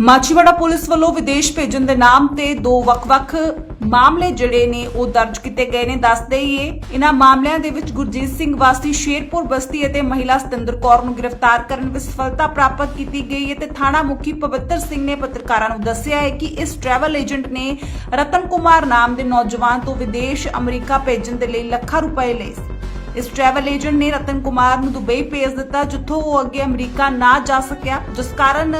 Machhiwara police ਵੱਲੋਂ ਵਿਦੇਸ਼ ਭੇਜਣ ਦੇ ਨਾਮ ਤੇ ਦੋ ਵੱਖ-ਵੱਖ ਮਾਮਲੇ ਜਿਹੜੇ ਨੇ ਉਹ ਦਰਜ ਕੀਤੇ ਗਏ ਨੇ। ਦੱਸਦੇ ਹੀ ਇਹਨਾਂ ਮਾਮਲਿਆਂ ਦੇ ਵਿੱਚ ਗੁਰਜੀਤ ਸਿੰਘ ਵਾਸੀ ਸ਼ੇਰਪੁਰ ਬਸਤੀ ਅਤੇ ਮਹਿਲਾ ਸਤਿੰਦਰ ਕੌਰ ਨੂੰ ਗ੍ਰਿਫਤਾਰ ਕਰਨ ਵਿੱਚ ਸਫਲਤਾ ਪ੍ਰਾਪਤ ਕੀਤੀ ਗਈ ਹੈ ਤੇ ਥਾਣਾ ਮੁਖੀ ਪਵਿੱਤਰ ਸਿੰਘ ਨੇ ਪੱਤਰਕਾਰਾਂ ਨੂੰ ਦੱਸਿਆ ਹੈ ਕਿ ਇਸ ਟਰੈਵਲ ਏਜੰਟ ਨੇ ਰਤਨ ਕੁਮਾਰ ਨਾਮ ਦੇ ਨੌਜਵਾਨ ਤੋਂ ਵਿਦੇਸ਼ ਅਮਰੀਕਾ ਭੇਜਣ ਦੇ ਲਈ ਲੱਖਾਂ ਰੁਪਏ ਲਏ ਇਸ ਟਰੈਵਲ ਏਜੰਟ ਨੇ ਰਤਨ ਕੁਮਾਰ ਨੂੰ ਦੁਬਈ ਭੇਜ ਦਿੱਤਾ, ਜਿੱਥੋਂ ਉਹ ਅੱਗੇ ਅਮਰੀਕਾ ਨਾ ਜਾ ਸਕਿਆ। ਜਿਸ ਕਾਰਨ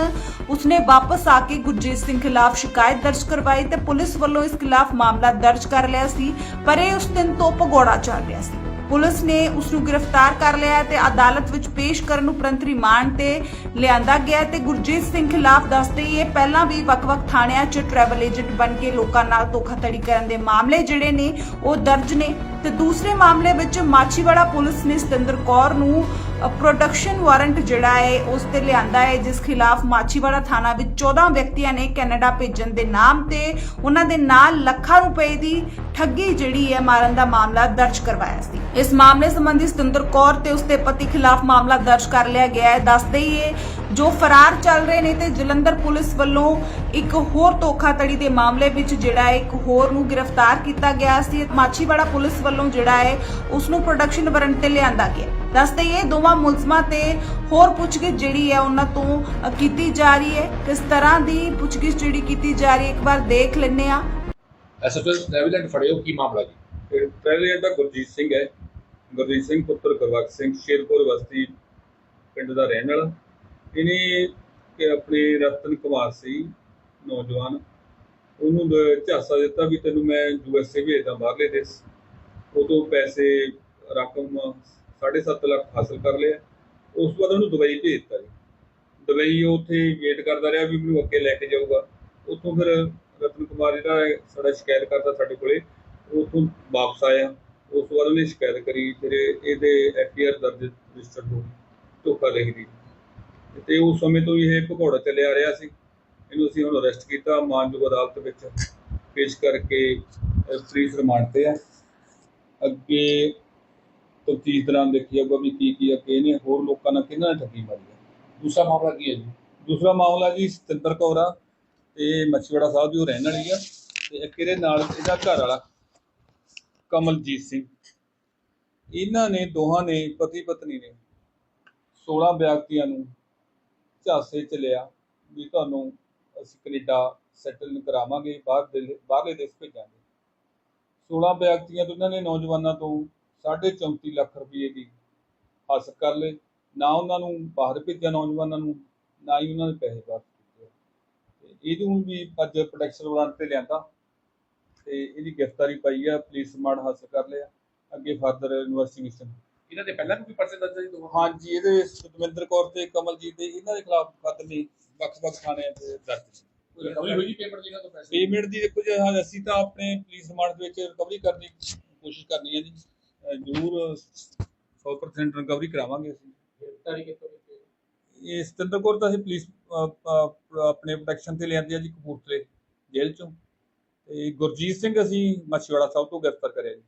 ਉਸਨੇ ਵਾਪਸ ਆ ਕੇ ਗੁਰਜੀਤ ਸਿੰਘ ਖਿਲਾਫ ਸ਼ਿਕਾਇਤ ਦਰਜ ਕਰਵਾਈ ਤੇ ਪੁਲਿਸ ਵੱਲੋਂ ਇਸ ਖਿਲਾਫ ਮਾਮਲਾ ਦਰਜ ਕਰ ਲਿਆ ਸੀ, ਪਰ ਇਹ ਉਸ ਦਿਨ ਤੋਂ ਭਗੌੜਾ ਚੱਲ ਰਿਹਾ ਸੀ। ਪੁਲਿਸ ਨੇ ਉਸ ਨੂੰ ਗ੍ਰਿਫਤਾਰ ਕਰ ਲਿਆ ਤੇ ਅਦਾਲਤ ਵਿੱਚ ਪੇਸ਼ ਕਰਨ ਉਪਰੰਤ ਰਿਮਾਂਡ ਤੇ ਲਿਆਂਦਾ ਗਿਆ ਤੇ ਗੁਰਜੀਤ ਸਿੰਘ ਖਿਲਾਫ ਦੱਸਦੇ ਇਹ ਪਹਿਲਾਂ ਵੀ ਵੱਖ-ਵੱਖ ਥਾਣਿਆਂ 'ਚ ਟਰੈਵਲ ਏਜੰਟ ਬਣ ਕੇ ਲੋਕਾਂ ਨਾਲ ਧੋਖਾਧੜੀ ਕਰਨ ਦੇ ਮਾਮਲੇ ਜਿਹੜੇ ਨੇ ਉਹ ਦਰਜ ਨੇ। ਤੇ ਦੂਸਰੇ ਮਾਮਲੇ ਵਿੱਚ ਮਾਛੀਵਾੜਾ ਪੁਲਿਸ ਨੇ ਸਤਿੰਦਰ ਕੌਰ ਨੂੰ ਪ੍ਰੋਡਕਸ਼ਨ ਵਾਰੰਟ ਜਿਹੜਾ ਹੈ, ਉਸ ਤੇ ਲਿਆਂਦਾ ਹੈ, ਜਿਸ ਖਿਲਾਫ ਮਾਛੀਵਾੜਾ ਥਾਣਾ ਵਿੱਚ 14 ਵਿਅਕਤੀਆਂ ਨੇ ਕੈਨੇਡਾ ਭੇਜਣ ਦੇ ਨਾਮ ਤੇ ਉਹਨਾਂ ਦੇ ਨਾਲ ਲੱਖਾਂ ਰੁਪਏ ਦੀ ਠੱਗੀ ਜਿਹੜੀ ਹੈ, ਮਾਰਨ ਦਾ ਮਾਮਲਾ ਦਰਜ ਕਰਵਾਇਆ ਸੀ। ਇਸ ਮਾਮਲੇ ਸੰਬੰਧੀ ਸਤਿੰਦਰ ਕੌਰ ਤੇ ਉਸਦੇ ਪਤੀ ਖਿਲਾਫ ਮਾਮਲਾ ਦਰਜ ਕਰ ਲਿਆ ਗਿਆ ਹੈ। ਦੱਸ ਹੀ ਜੋ ਫਰਾਰ ਚੱਲ ਰਹੇ ਨੇ ਤੇ ਜਲੰਧਰ ਪੁਲਿਸ ਵੱਲੋਂ ਇੱਕ ਹੋਰ ਧੋਖਾਧੜੀ ਦੇ ਮਾਮਲੇ ਵਿੱਚ ਜਿਹੜਾ ਹੈ, ਇੱਕ ਹੋਰ ਨੂੰ ਗ੍ਰਿਫਤਾਰ ਕੀਤਾ ਗਿਆ ਸੀ। ਮਾਛੀਵਾੜਾ ਪੁਲਿਸ ਵੱਲੋਂ ਜਿਹੜਾ ਹੈ ਉਸ ਨੂੰ ਪ੍ਰੋਡਕਸ਼ਨ ਵਾਰੰਟ ਤੇ ਲਿਆਂਦਾ ਗਿਆ। ਦੱਸਦੇ ਹੀ ਇਹ ਦੋਵਾਂ ਮੁਲਜ਼ਮਾਂ ਤੇ ਹੋਰ ਪੁੱਛਗਿੱਛ ਜਿਹੜੀ ਹੈ ਉਹਨਾਂ ਤੋਂ ਕੀਤੀ ਜਾ ਰਹੀ ਹੈ। ਕਿਸ ਤਰ੍ਹਾਂ ਦੀ ਪੁੱਛਗਿੱਛ ਜਿਹੜੀ ਕੀਤੀ ਜਾ ਰਹੀ ਹੈ ਇੱਕ ਵਾਰ ਦੇਖ ਲੈਂਦੇ ਆ ਐਸਐਸਐਲ ਟ੍ਰੈਵਲ ਫੜਿਓ ਕੀ ਮਾਮਲਾ ਜੀ? ਤੇ ਪਹਿਲੇ ਇਹਦਾ ਗੁਰਜੀਤ ਸਿੰਘ ਹੈ। ਗੁਰਜੀਤ ਸਿੰਘ ਪੁੱਤਰ ਗੁਰਬਖਸ਼ ਸਿੰਘ ਸ਼ੇਰਪੁਰ ਬਸਤੀ ਪਿੰਡ ਦਾ ਰਹਿਣ ਵਾਲਾ। ਇਹਨੇ ਕਿ ਆਪਣੇ ਰਤਨ ਕੁਮਾਰ ਸੀ ਨੌਜਵਾਨ। ਉਹਨੂੰ ਦ- ਝਾਂਸਾ ਦਿੱਤਾ ਵੀ ਤੈਨੂੰ ਮੈਂ ਯੂਐਸਏ ਭੇਜਦਾ ਬਾਹਰਲੇ ਦੇਸ਼। ਉਦੋਂ ਪੈਸੇ ਰਕਮ 7.5 ਲੱਖ ਹਾਸਲ ਕਰ ਲਿਆ। ਉਸ ਤੋਂ ਬਾਅਦ ਉਹਨੂੰ ਦੁਬਈ ਭੇਜ ਦਿੱਤਾ ਜੀ। ਦੁਬਈ ਉਹ ਉੱਥੇ ਵੇਟ ਕਰਦਾ ਰਿਹਾ ਵੀ ਮੈਨੂੰ ਅੱਗੇ ਲੈ ਕੇ ਜਾਊਗਾ। ਉੱਥੋਂ ਫਿਰ ਰਤਨ ਕੁਮਾਰ ਜਿਹੜਾ ਸਾਡਾ ਸ਼ਿਕਾਇਤ ਕਰਦਾ ਸਾਡੇ ਕੋਲੇ। ਉੱਥੋਂ ਵਾਪਸ ਆਇਆ। ਉਸ ਤੋਂ ਬਾਅਦ ਉਹਨੇ ਸ਼ਿਕਾਇਤ ਕਰੀ ਫਿਰ ਇਹਦੇ ਐਫਆਈਆਰ ਦਰਜ ਰਜਿਸਟਰ ਹੋ ਗਈ ਧੋਖਾ ਲਿਖਦੀ ਤੇ ਉਸ ਸਮੇਂ ਤੋਂ ਹੀ ਇਹ ਭਗੌੜਾ ਚੱਲਿਆ ਆ ਰਿਹਾ ਸੀ। ਇਹਨੂੰ ਅਸੀਂ ਹੁਣ ਅਰੈਸਟ ਕੀਤਾ ਮਾਨਯੋਗ ਅਦਾਲਤ ਵਿੱਚ ਪੇਸ਼ ਕਰਕੇ ਅਹ, ਰਿਮਾਂਡ ਤੇ ਆ। ਅੱਗੇ ਤਫਤੀਸ਼ ਦੌਰਾਨ ਦੇਖੀ ਜਾਊਗਾ ਵੀ ਕੀ ਕੀ ਅੱਗੇ ਇਹਨੇ ਹੋਰ ਲੋਕਾਂ ਨਾਲ ਕਿਹਨਾਂ ਨਾਲ ਠੱਗੀ ਮਾਰੀ ਹੈ ਦੂਸਰਾ ਮਾਮਲਾ ਕੀ ਹੈ ਜੀ? ਦੂਸਰਾ ਮਾਮਲਾ ਜੀ ਸਤਿੰਦਰ ਕੌਰ ਆ ਤੇ ਮੱਛੀਵਾੜਾ ਸਾਹਿਬ ਦੀ ਉਹ ਰਹਿਣ ਵਾਲੀ ਆ ਤੇ ਇੱਕ ਇਹਦੇ ਨਾਲ, ਇਹਦਾ ਘਰ ਵਾਲਾ ਕਮਲਜੀਤ ਸਿੰਘ। ਇਹਨਾਂ ਨੇ, ਦੋਹਾਂ ਨੇ ਪਤੀ ਪਤਨੀ ਨੇ 16 ਵਿਅਕਤੀਆਂ ਨੂੰ ਝਾਸੇ ਚ ਲਿਆ ਵੀ ਤੁਹਾਨੂੰ ਅਸੀਂ ਕੈਨੇਡਾ ਸੈਟਲ ਕਰਾਵਾਂਗੇ ਬਾਹਰ ਬਾਹਰਲੇ ਦੇਸ਼ ਭੇਜਾਂਗੇ। 16 ਵਿਅਕਤੀਆਂ ਤੋਂ, ਇਹਨਾਂ ਨੇ ਨੌਜਵਾਨਾਂ ਤੋਂ 34.5 ਲੱਖ ਰੁਪਏ ਦੀ ਹਾਸਲ ਕਰ ਲਏ। ਨਾ ਉਹਨਾਂ ਨੂੰ ਬਾਹਰ ਭੇਜਿਆ ਨੌਜਵਾਨਾਂ ਨੂੰ ਨਾ ਹੀ ਉਹਨਾਂ ਦੇ ਪੈਸੇ ਵਾਪਸ ਕੀਤੇ। ਤੇ ਇਹਨੂੰ ਵੀ ਅੱਜ ਪ੍ਰੋਟੈਕਸ਼ਨ ਵਾਰੰਟ ਤੇ ਲਿਆਂਦਾ। ਤੇ ਇਹਦੀ ਗ੍ਰਿਫਤਾਰੀ ਪਾਈ ਆ ਪੁਲਿਸ ਰਿਮਾਂਡ ਹਾਸਲ ਕਰ ਲਿਆ। ਅੱਗੇ ਫਰਦਰ ਇਨਵੈਸਟੀਗੇਸ਼ਨ ਇਹਨਾਂ ਦੇ ਪਹਿਲਾਂ ਵੀ ਕੋਈ ਪਰਚੇ ਦਰਜ ਹੈ ਜੀ ਦੋਵਾਂ ਹਾਂਜੀ ਇਹਦੇ ਸੁਖਵਿੰਦਰ ਕੌਰ ਤੇ ਕਮਲਜੀਤ ਦੇ ਇਹਨਾਂ ਦੇ ਖਿਲਾਫ ਮੁਕੱਦਮੇ ਵੱਖ-ਵੱਖ ਥਾਣਿਆਂ ਤੇ ਦਰਜ ਸੀ ਪੇਮੈਂਟ ਦੀ ਹਾਂ ਅਸੀਂ ਤਾਂ ਆਪਣੇ ਪੁਲਿਸ ਦੇ ਵਿੱਚ ਰਿਕਵਰੀ ਕਰਨ ਦੀ ਕੋਸ਼ਿਸ਼ ਕਰਨੀ ਹੈ ਜੀ। ਜ਼ਰੂਰ 100% ਰਿਕਵਰੀ ਕਰਾਵਾਂਗੇ ਅਸੀਂ। ਗ੍ਰਿਫਤਾਰੀ ਕਿੱਥੋਂ ਕੀਤੀ? ਇਹ ਸਤਿੰਦਰ ਕੌਰ ਤਾਂ ਅਸੀਂ ਪੁਲਿਸ ਆਪਣੇ ਪ੍ਰੋਟੈਕਸ਼ਨ ਤੇ ਲਿਆਂਦੀ ਆ ਜੀ ਕਪੂਰਥਲੇ ਜੇਲ੍ਹ ਚੋਂ। ਤੇ ਗੁਰਜੀਤ ਸਿੰਘ ਅਸੀਂ ਮਛੀਵਾੜਾ ਸਾਹਿਬ ਤੋਂ ਗ੍ਰਿਫਤਾਰ ਕਰਿਆ ਜੀ।